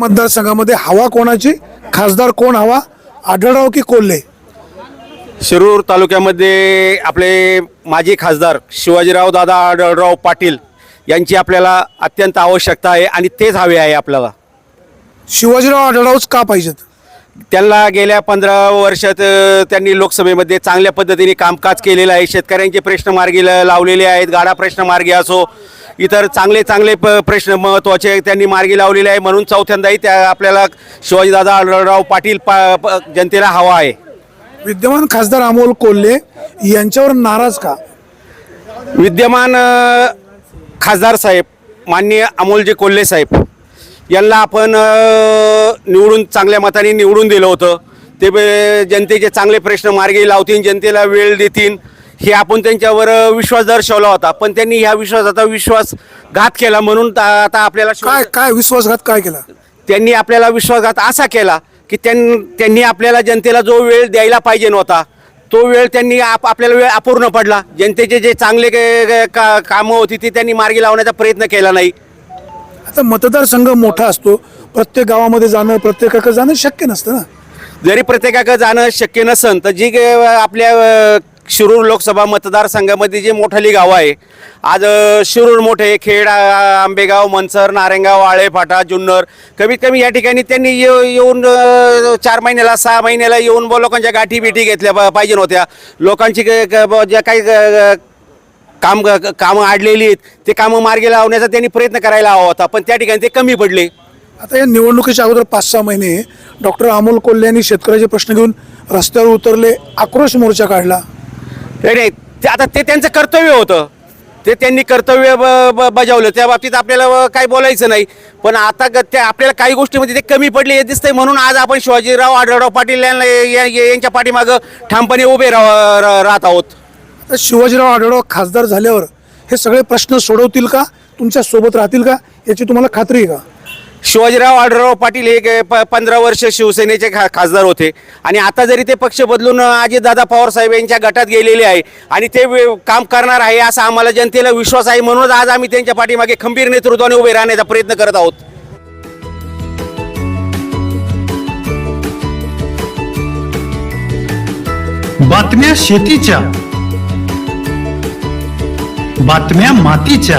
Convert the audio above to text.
मतदारसंघामध्ये हवा कोणाची? खासदार कोण हवा? आढळराव की कोल्हे? शिरूर तालुक्यामध्ये आपले माजी खासदार शिवाजीराव दादा आढळराव पाटील यांची आपल्याला अत्यंत आवश्यकता आहे आणि तेच हवे आहे आपल्याला. शिवाजीराव आढळरावच का पाहिजेत? त्यांना गेल्या पंधरा वर्षात अ, त्यांनी लोकसभेमध्ये चांगल्या पद्धतीने कामकाज केलेलं आहे. शेतकऱ्यांचे प्रश्न मार्गी ल- लावलेले आहेत. गाडा प्रश्न मार्गी असो इतर चांगले चांगले प प्रश्न महत्त्वाचे त्यांनी मार्गी लावलेले आहे. म्हणून चौथ्यांदाही त्या आपल्याला शिवाजीदादा आढळराव पाटील पा जनतेला हवा आहे. विद्यमान खासदार अमोल कोल्हे यांच्यावर नाराज का? विद्यमान अ, खासदार साहेब माननीय अमोलजी कोल्हे साहेब यांना आपण अ, निवडून चांगल्या मताने निवडून दिलं होतं. ते बे- जनतेचे चांगले प्रश्न मार्गी लावतील जनतेला वेळ देतील. हे आपण त्यांच्यावर विश्वास दर्शवला होता. पण त्यांनी ह्या विश्वासाचा विश्वासघात केला म्हणून आता आपल्याला काय काय विश्वासघात काय केला? त्यांनी आपल्याला विश्वासघात असा केला की त्यां त्यांनी आपल्याला जनतेला जो वेळ द्यायला पाहिजे नव्हता तो वेळ त्यांनी आप आपल्याला वेळ अपूर्ण पडला. जनतेचे जे चांगले क- कामं होती ती त्यांनी मार्गी लावण्याचा प्रयत्न केला नाही. आता मतदारसंघ मोठा असतो. प्रत्येक गावामध्ये जाणं प्रत्येकाकडे जाणं शक्य नसतं ना? जरी प्रत्येकाकडे जाणं शक्य नसन तर जी आपल्या शिरूर लोकसभा मतदारसंघामध्ये जे मोठाली गावं आहे आज शिरूर मोठे खेड आंबेगाव मनसर नारेंगाव आळेफाटा जुन्नर कमीत कमी या ठिकाणी त्यांनी येऊ- येऊन चार महिन्याला सहा महिन्याला येऊन ब लोकांच्या गाठी बिठी घेतल्या पाहिजे होत्या. लोकांची ब- ज्या काही काम कामं आडलेली आहेत ते कामं मार्गी लावण्याचा त्यांनी प्रयत्न करायला हवा होता पण त्या ठिकाणी ते कमी पडले. आता या निवडणुकीच्या अगोदर पाच सहा महिने डॉक्टर अमोल कोल्हे यांनी शेतकऱ्याचे प्रश्न घेऊन रस्त्यावर उतरले आक्रोश मोर्चा काढला. नाही नाही ते आता ते त्यांचं कर्तव्य होतं. ते त्यांनी कर्तव्य ब- ब- बजावलं. त्या बाबतीत आपल्याला काही बोलायचं नाही. पण आता ग- त्या आपल्याला काही गोष्टीमध्ये ते कमी पडले हे दिसतंय. म्हणून आज आपण शिवाजीराव आढळराव पाटील यांना या- यांच्या पाठीमागं ठामपणे उभे राह- राहत आहोत. शिवाजीराव आढळराव खासदार झाल्यावर हे सगळे प्रश्न सोडवतील का? तुमच्यासोबत राहतील का? याची तुम्हाला खात्री आहे का? शिवाजीराव आढळराव पाटील हे प- पंधरा वर्ष शिवसेनेचे खा खासदार होते. आणि आता जरी ते पक्ष बदलून अजितदादा पवार साहेब यांच्या गटात गेलेले आहे आणि ते काम करणार आहे असा आम्हाला जनतेला विश्वास आहे म्हणूनच आज आम्ही त्यांच्या पाठीमागे खंबीर नेतृत्वाने उभे राहण्याचा प्रयत्न करत आहोत. बातम्या शेतीच्या बातम्या मातीच्या